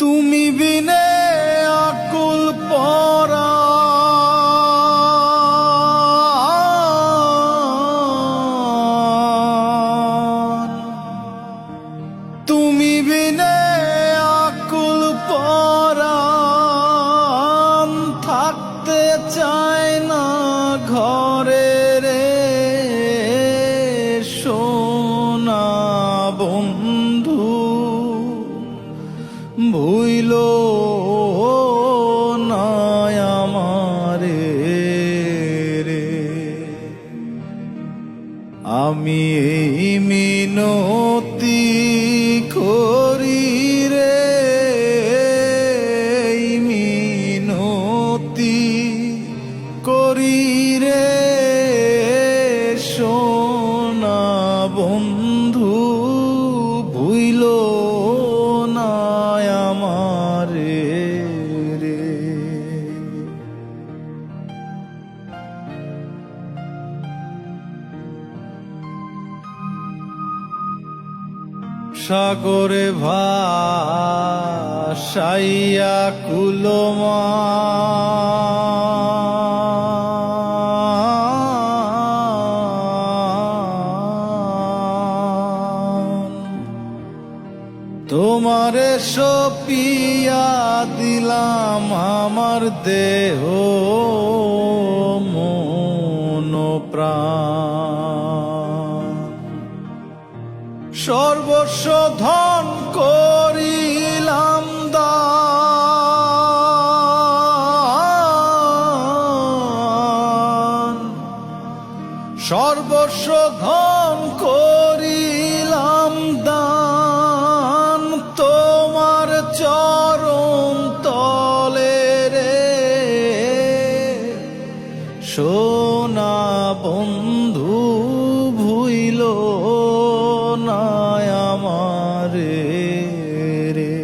তুমি বিনে আকুল পরা। তুমি বিনে আকুল পরাণ থাকতে চায় না ঘরে। ভুইল না আমারে রে। আমি এই মিনতি করি রে মিনতি করি। সাগরে ভাসাইয়া কুলমা। তোমারে সপিয়া দিলাম আমার দেহ মন সর্বস্ব ধন করিলাম দান। সর্বস্ব ধন করিলাম দান। সোনা বন্ধু ভুইল না আমারে রে।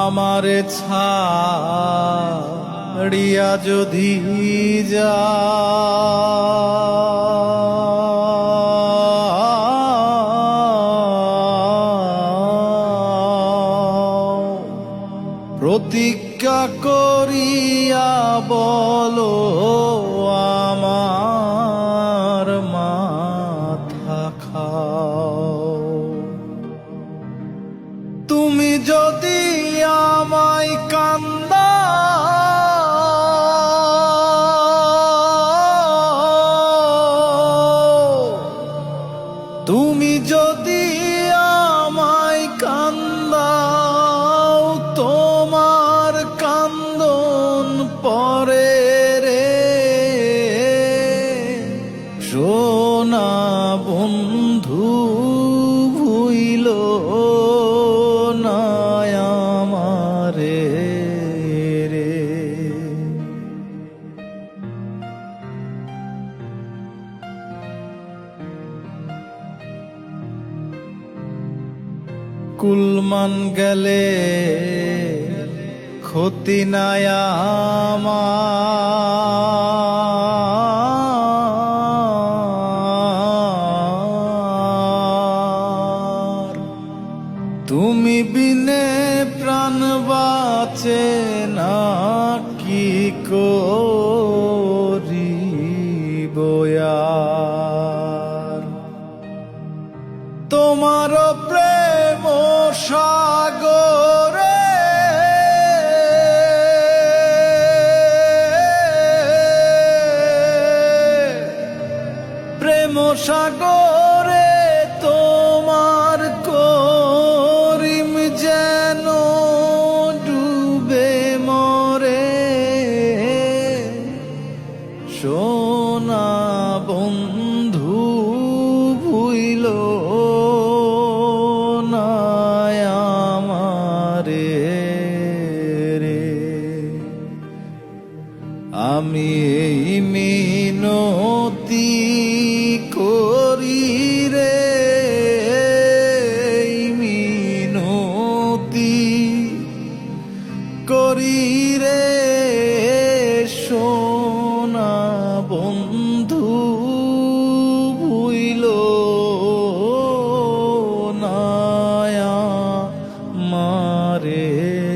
আমারে ছাড়িয়া যদি যা প্রতিজ্ঞা করিয়া বলো আমার মাথা খাও। তুমি যদি আমায় কান্দা তুমি যদি রে। কুলমান গেলে ক্ষতি নাই না তোমার প্রেম প্রেম সাগরে সোনা বন্ধু ভুইল আমারে রে। আমি এই মিনতি করি রে মিনতি করি রে সোনা তোমারে